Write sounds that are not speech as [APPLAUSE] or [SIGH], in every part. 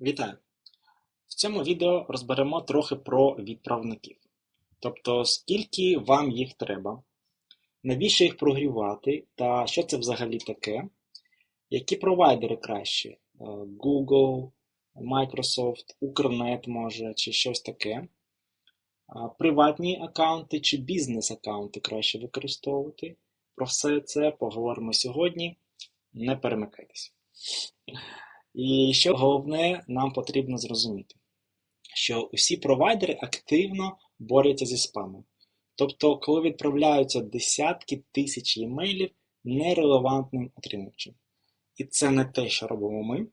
Вітаю! В цьому відео розберемо трохи про відправників. Тобто, скільки вам їх треба, навіщо їх прогрівати та що це взагалі таке, які провайдери краще: Е, Google, Microsoft, Укрнет може чи щось таке. Приватні аккаунти чи бізнес-аккаунти краще використовувати. Про все це поговоримо сьогодні. Не перемикайтеся. І що головне, нам потрібно зрозуміти, що усі провайдери активно борються зі спамом. Тобто, коли відправляються десятки тисяч емейлів нерелевантним отримувачам. І це не те, що робимо ми.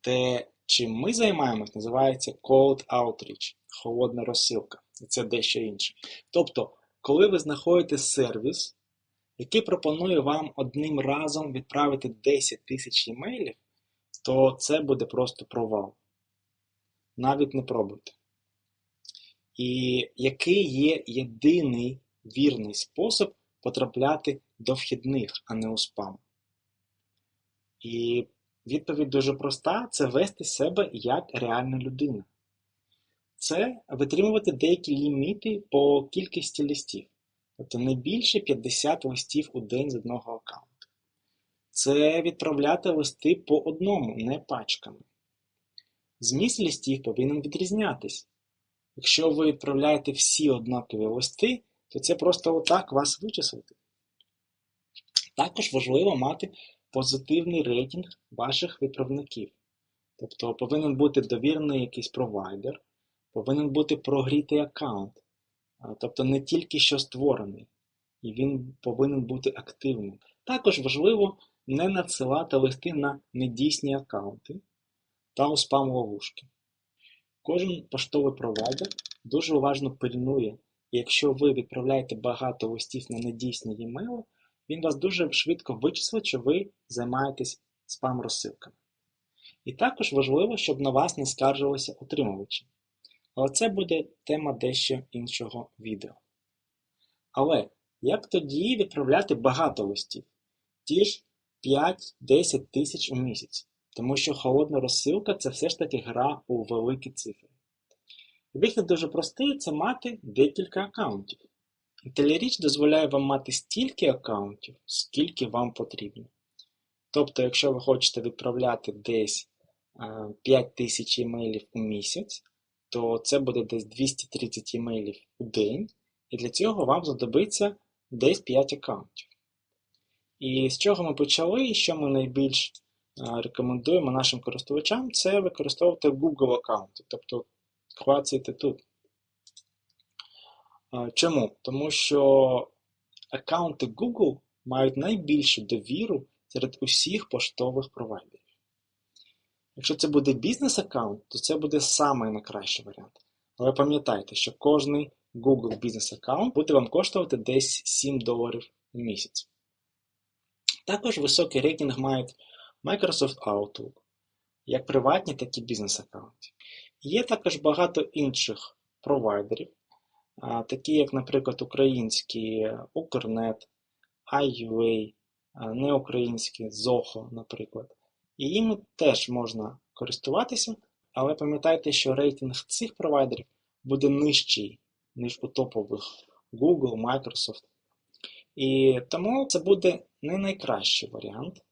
Те, чим ми займаємось, називається cold outreach, холодна розсилка. І це дещо інше. Тобто, коли ви знаходите сервіс, який пропонує вам одним разом відправити 10 тисяч емейлів, то це буде просто провал. Навіть не пробуйте. І який є єдиний вірний спосіб потрапляти до вхідних, а не у спам? І відповідь дуже проста: це вести себе як реальна людина. Це витримувати деякі ліміти по кількості листів. Тобто не більше 50 листів у день з одного аккаунту. Це відправляти листи по одному, не пачками. Зміст листів повинен відрізнятись. Якщо ви відправляєте всі однакові листи, то це просто отак вас вичислити. Також важливо мати позитивний рейтинг ваших відправників. Тобто повинен бути довірений якийсь провайдер, повинен бути прогрітий аккаунт, тобто не тільки що створений, і він повинен бути активним. Також важливо не надсилати листи на недійсні аккаунти та у спам-ловушки. Кожен поштовий провайдер дуже уважно пильнує, якщо ви відправляєте багато листів на недійсні e-mail, він вас дуже швидко вичислить, що ви займаєтесь спам-розсилками. І також важливо, щоб на вас не скаржилися отримувачі. Але це буде тема дещо іншого відео. Але як тоді відправляти багато листів? Ті ж 5-10 тисяч у місяць, тому що холодна розсилка це все ж таки гра у великі цифри. Вихід дуже простий це мати декілька аккаунтів. IntelliReach дозволяє вам мати стільки аккаунтів, скільки вам потрібно. Тобто, якщо ви хочете відправляти десь 5 тисяч емейлів у місяць, то це буде десь 230 емейлів у день, і для цього вам знадобиться десь 5 аккаунтів. І з чого ми почали, і що ми найбільш рекомендуємо нашим користувачам, це використовувати Google аккаунти, тобто клацайте тут. Чому? Тому що аккаунти Google мають найбільшу довіру серед усіх поштових провайдерів. Якщо це буде бізнес-аккаунт, то це буде самий найкращий варіант. Але пам'ятайте, що кожний Google бізнес-аккаунт буде вам коштувати десь 7 доларів в місяць. Також високий рейтинг мають Microsoft Outlook, як приватні, так і бізнес-аккаунти. Є також багато інших провайдерів, такі як, наприклад, українські Укрнет, iUA, неукраїнські Zoho, наприклад. І їм теж можна користуватися, але пам'ятайте, що рейтинг цих провайдерів буде нижчий, ніж у топових Google, Microsoft. І тому це буде не найкращий варіант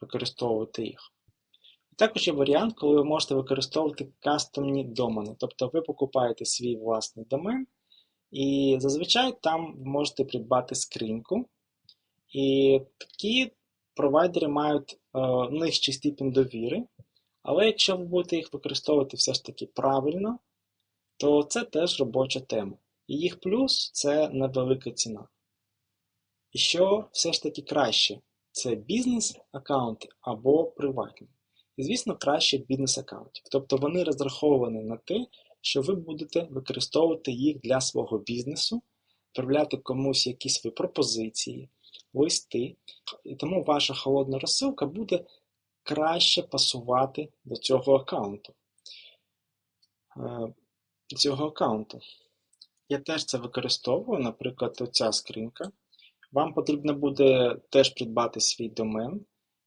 використовувати їх. Також є варіант, коли ви можете використовувати кастомні домени. Тобто ви покупаєте свій власний домен, і зазвичай там ви можете придбати скриньку. І такі провайдери мають е, нижчий ступінь довіри. Але якщо ви будете їх використовувати все ж таки правильно, то це теж робоча тема. І їх плюс це невелика ціна. І що все ж таки краще? Це бізнес-аккаунти або приватні. І, звісно, краще бізнес-аккаунтів. Тобто вони розраховані на те, що ви будете використовувати їх для свого бізнесу, відправляти комусь якісь свої пропозиції, листи. І тому ваша холодна розсилка буде краще пасувати до цього аккаунту. Е, цього аккаунту. Я теж це використовую, наприклад, оця скринька. Вам потрібно буде теж придбати свій домен,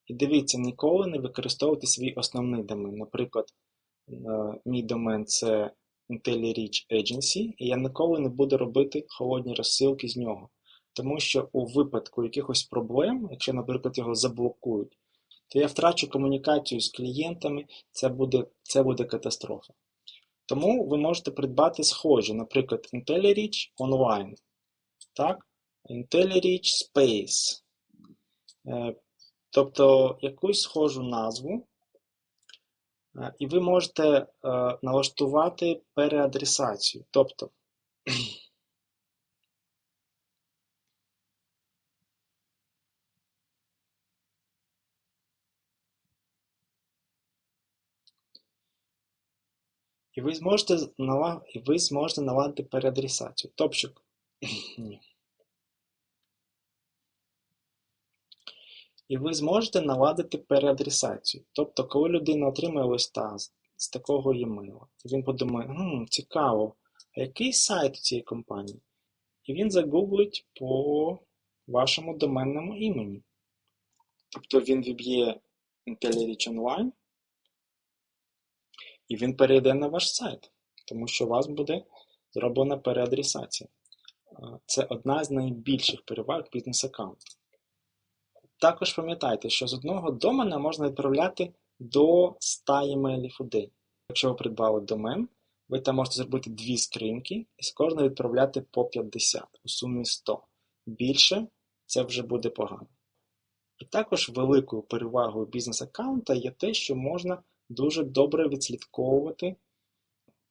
І дивіться, ніколи не використовуйте свій основний домен. Наприклад, е, мій домен це IntelliReach Agency, і я ніколи не буду робити холодні розсилки з нього. Тому що у випадку якихось проблем, якщо, наприклад, його заблокують, то я втрачу комунікацію з клієнтами, це буде, це буде катастрофа. Тому ви можете придбати схожі, наприклад, IntelliReach Online, так? IntelliReach Space. Е, тобто якусь схожу назву, е, і ви можете е, налаштувати переадресацію. Тобто, І ви зможете наладити переадресацію. Тобто, [CLEARS THROAT] ні. І ви зможете наладити переадресацію. Тобто, коли людина отримає листа з, такого e-mail, він подумає, хм, цікаво, а який сайт у цієї компанії? І він загуглить по вашому доменному імені. Тобто він віб'є IntelliReach Online, і він перейде на ваш сайт, тому що у вас буде зроблена переадресація. Це одна з найбільших переваг бізнес-аккаунту. Також пам'ятайте, що з одного домена можна відправляти до 100 емейлів у день. Якщо ви придбали домен, ви там можете зробити дві скриньки і з кожної відправляти по 50 у сумі 100. Більше це вже буде погано. І також великою перевагою бізнес-аккаунта є те, що можна дуже добре відслідковувати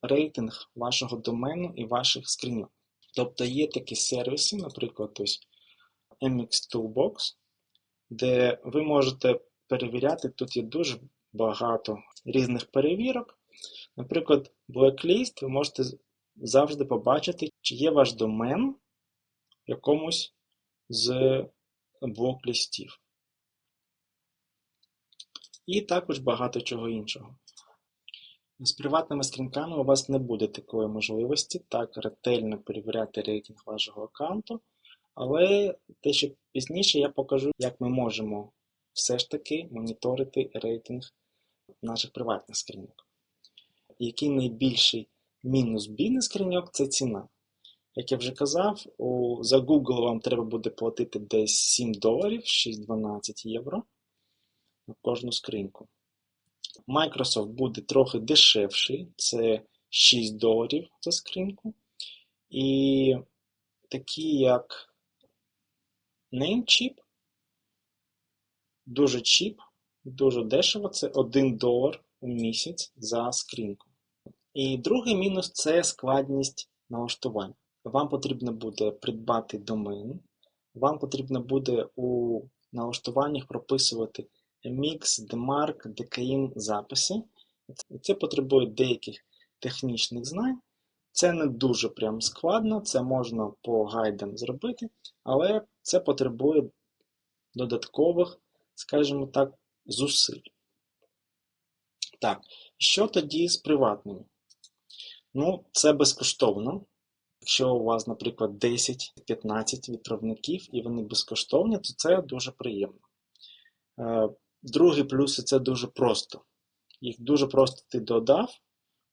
рейтинг вашого домену і ваших скриньок. Тобто є такі сервіси, наприклад, ось MX Toolbox, де ви можете перевіряти, тут є дуже багато різних перевірок. Наприклад, Blacklist ви можете завжди побачити, чи є ваш домен в якомусь з блок-лістів. І також багато чого іншого. З приватними стрінками у вас не буде такої можливості так ретельно перевіряти рейтинг вашого аккаунту, але те, що пізніше я покажу, як ми можемо все ж таки моніторити рейтинг наших приватних скриньок. Який найбільший мінус бізнес-скриньок це ціна. Як я вже казав, у, за Google вам треба буде платити десь 7 доларів, 6-12 євро на кожну скриньку. Microsoft буде трохи дешевший, це 6 доларів за скриньку. І такі як Namecheap, дуже чіп, дуже дешево, це 1 долар у місяць за скринку. І другий мінус це складність налаштувань. Вам потрібно буде придбати домен, вам потрібно буде у налаштуваннях прописувати Mix, Demark, DKIM записи. Це потребує деяких технічних знань. Це не дуже прям складно, це можна по гайдам зробити, але це потребує додаткових, скажімо так, зусиль. Так, що тоді з приватними? Ну, це безкоштовно. Якщо у вас, наприклад, 10-15 відправників і вони безкоштовні, то це дуже приємно. Е, Другий плюс це дуже просто. Їх дуже просто ти додав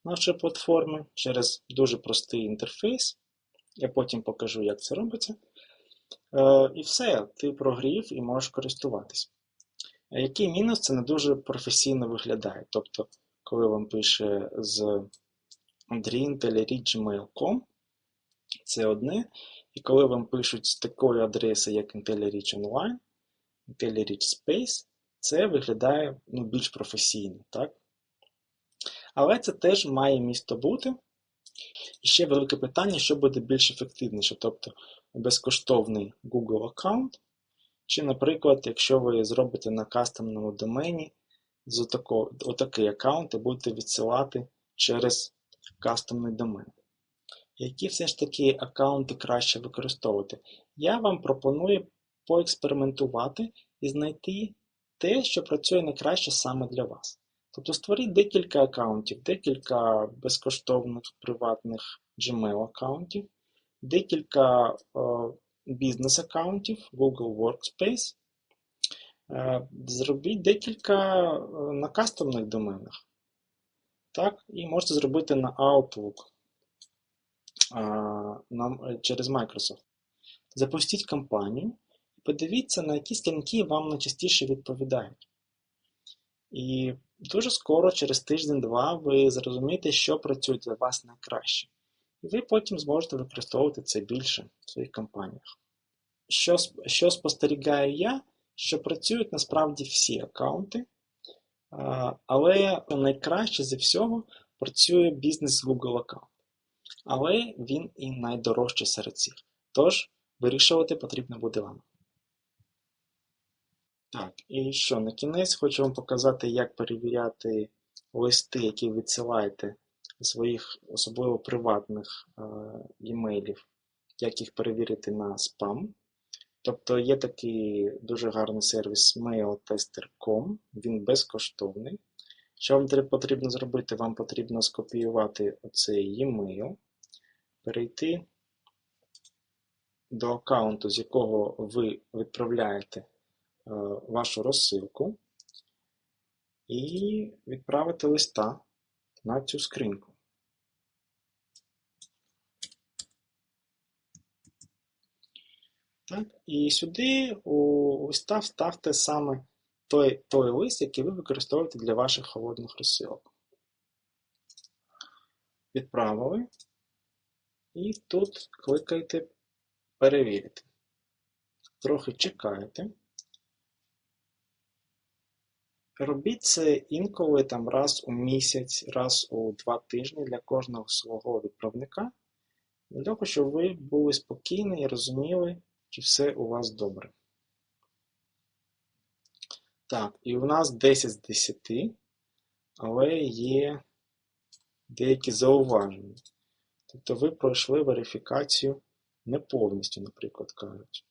нашої платформи через дуже простий інтерфейс. Я потім покажу, як це робиться. Е, І все, ти прогрів і можеш користуватись. А який мінус, це не дуже професійно виглядає. Тобто, коли вам пише з andriintelligmail.com, це одне. І коли вам пишуть з такої адреси, як IntelliReach Online, IntelliReach Space, це виглядає ну, більш професійно. так? Але це теж має місто бути. І ще велике питання, що буде більш ефективніше, тобто безкоштовний Google аккаунт, чи, наприклад, якщо ви зробите на кастомному домені з отако, отакий аккаунт і будете відсилати через кастомний домен. Які все ж таки аккаунти краще використовувати? Я вам пропоную поекспериментувати і знайти те, що працює найкраще саме для вас. Тобто створіть декілька аккаунтів, декілька безкоштовних приватних Gmail-аккаунтів, декілька е, бізнес-аккаунтів Google Workspace. Е, Зробіть декілька е, на кастомних доменах. Так, і можете зробити на Outlook на, через Microsoft. Запустіть кампанію і подивіться, на які сторінки вам найчастіше відповідають. І дуже скоро, через тиждень-два, ви зрозумієте, що працює для вас найкраще. І ви потім зможете використовувати це більше в своїх кампаніях. Що, що спостерігаю я, що працюють насправді всі аккаунти, але найкраще зі всього працює бізнес Google аккаунт. Але він і найдорожчий серед всіх. Тож вирішувати потрібно буде вам. Так, і що, на кінець хочу вам показати, як перевіряти листи, які відсилаєте своїх особливо приватних е, імейлів, як їх перевірити на спам. Тобто є такий дуже гарний сервіс mailtester.com, він безкоштовний. Що вам потрібно зробити? Вам потрібно скопіювати оцей e-mail, перейти до аккаунту, з якого ви відправляєте е, вашу розсилку, і відправити листа на цю скриньку. Так, і сюди у листа вставте саме той, той лист, який ви використовуєте для ваших холодних розсилок. Відправили. І тут кликайте Перевірити. Трохи чекаєте. Робіть це інколи там раз у місяць, раз у два тижні для кожного свого відправника, для того, щоб ви були спокійні і розуміли, чи все у вас добре. Так, і у нас 10 з 10, але є деякі зауваження. Тобто ви пройшли верифікацію не повністю, наприклад, кажуть.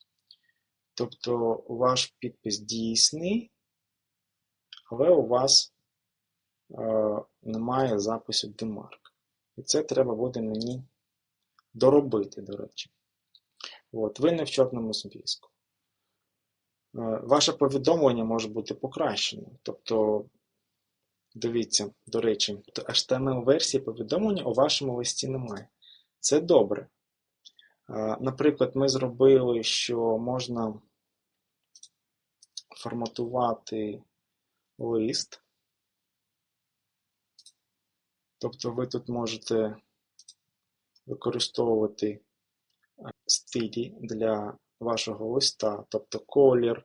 Тобто ваш підпис дійсний, але у вас е, немає запису демарк. І це треба буде мені доробити, до речі. От, ви не в чорному списку. Е, ваше повідомлення може бути покращене. Тобто, дивіться, до речі, HTML-версії повідомлення у вашому листі немає. Це добре. Е, Наприклад, ми зробили, що можна форматувати лист. Тобто ви тут можете використовувати е, стилі для вашого листа, тобто колір,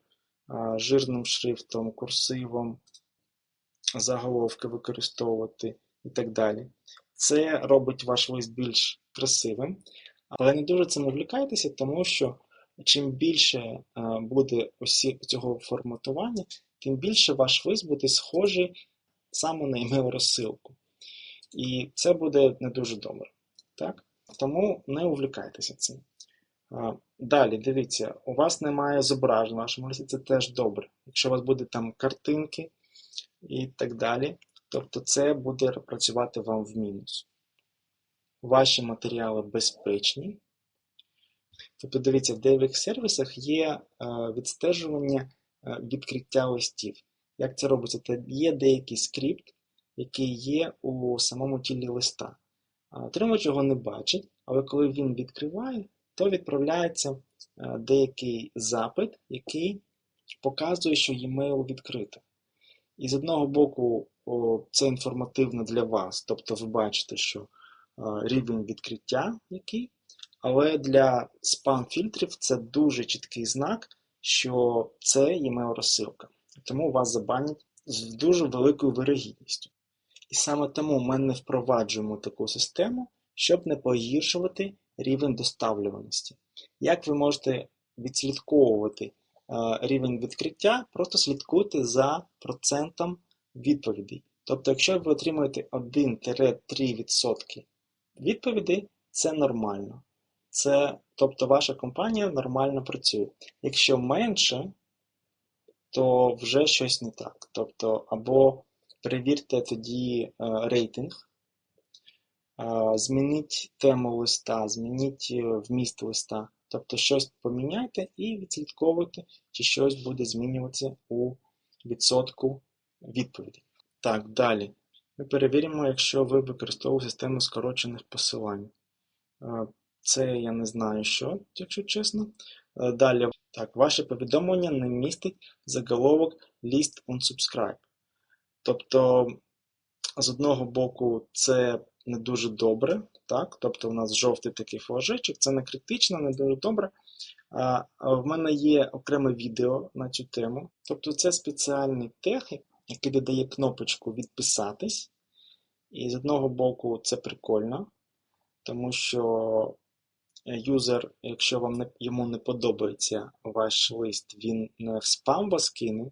е, жирним шрифтом, курсивом, заголовки використовувати і так далі. Це робить ваш лист більш красивим, але не дуже цим увлікайтеся, тому що чим більше е, буде осі- цього форматування, тим більше ваш лист буде схожий саме на email розсилку. І це буде не дуже добре. Так? Тому не увлікайтеся цим. Далі, дивіться, у вас немає зображень в вашому листі, це теж добре. Якщо у вас буде там картинки і так далі, тобто це буде працювати вам в мінус. Ваші матеріали безпечні. Тобто, дивіться, в деяких сервісах є е, відстежування відкриття листів. Як це робиться? Це є деякий скрипт, який є у самому тілі листа. Отримувач його не бачить, але коли він відкриває, то відправляється е, деякий запит, який показує, що e-mail відкрито. І з одного боку, це інформативно для вас, тобто ви бачите, що е, рівень відкриття який, але для спам-фільтрів це дуже чіткий знак, що це e-mail розсилка. Тому вас забанять з дуже великою вирогідністю. І саме тому ми не впроваджуємо таку систему, щоб не погіршувати рівень доставлюваності. Як ви можете відслідковувати е, рівень відкриття, просто слідкуйте за процентом відповідей. Тобто, якщо ви отримуєте 1-3% відповідей, це нормально. Це, тобто ваша компанія нормально працює. Якщо менше, то вже щось не так. Тобто, або перевірте тоді е, рейтинг, е, змініть тему листа, змініть е, вміст листа. Тобто щось поміняйте і відслідковуйте, чи щось буде змінюватися у відсотку відповідей. Так, далі. Ми перевіримо, якщо ви використовуєте систему скорочених посилань. Це я не знаю що, якщо чесно. Е, Далі, так, ваше повідомлення не містить заголовок List unsubscribe. Тобто, з одного боку, це не дуже добре, так? Тобто у нас жовтий такий флажечок, це не критично, не дуже добре. А, в мене є окреме відео на цю тему. Тобто це спеціальний тег, який додає кнопочку відписатись. І з одного боку це прикольно, тому що юзер, якщо вам не, йому не подобається ваш лист, він в спам вас кине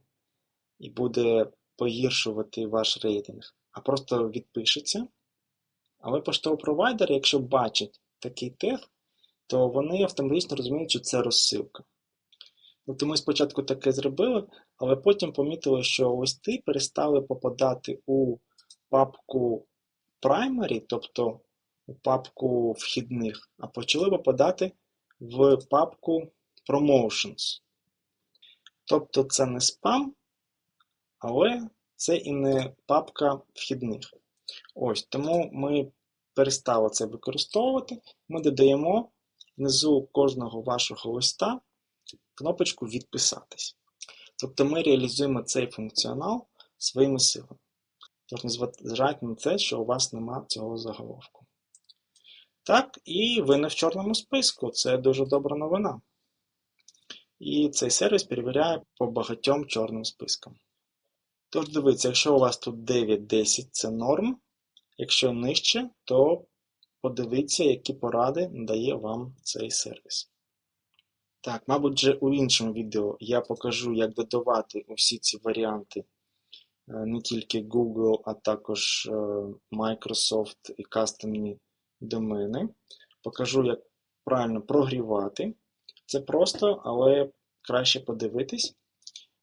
і буде погіршувати ваш рейтинг, а просто відпишеться. Але поштовий провайдер, якщо бачить такий тег, то вони автоматично розуміють, що це розсилка. Тобто ми спочатку таке зробили, але потім помітили, що листи перестали попадати у папку primary, тобто у папку вхідних, а почали попадати в папку promotions. Тобто це не спам, але це і не папка вхідних. Ось, тому ми перестали це використовувати. Ми додаємо внизу кожного вашого листа кнопочку Відписатись. Тобто ми реалізуємо цей функціонал своїми силами. Тож не зважайте на те, що у вас немає цього заголовку. Так, і ви не в чорному списку. Це дуже добра новина. І цей сервіс перевіряє по багатьом чорним спискам. Тож дивіться, якщо у вас тут 9-10 це норм. Якщо нижче, то подивіться, які поради надає вам цей сервіс. Так, мабуть, вже у іншому відео я покажу, як додавати усі ці варіанти не тільки Google, а також Microsoft і кастомні домени. Покажу, як правильно прогрівати. Це просто, але краще подивитись.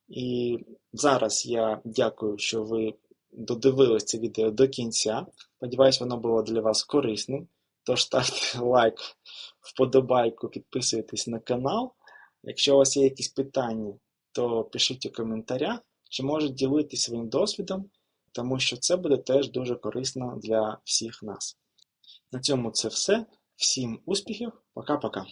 І зараз я дякую, що ви додивились це відео до кінця. Сподіваюсь, воно було для вас корисним. Тож ставте [LAUGHS] лайк, вподобайку, підписуйтесь на канал. Якщо у вас є якісь питання, то пишіть у коментарях, чи можете ділитися своїм досвідом, тому що це буде теж дуже корисно для всіх нас. На цьому це все. Всім успіхів, пока-пока.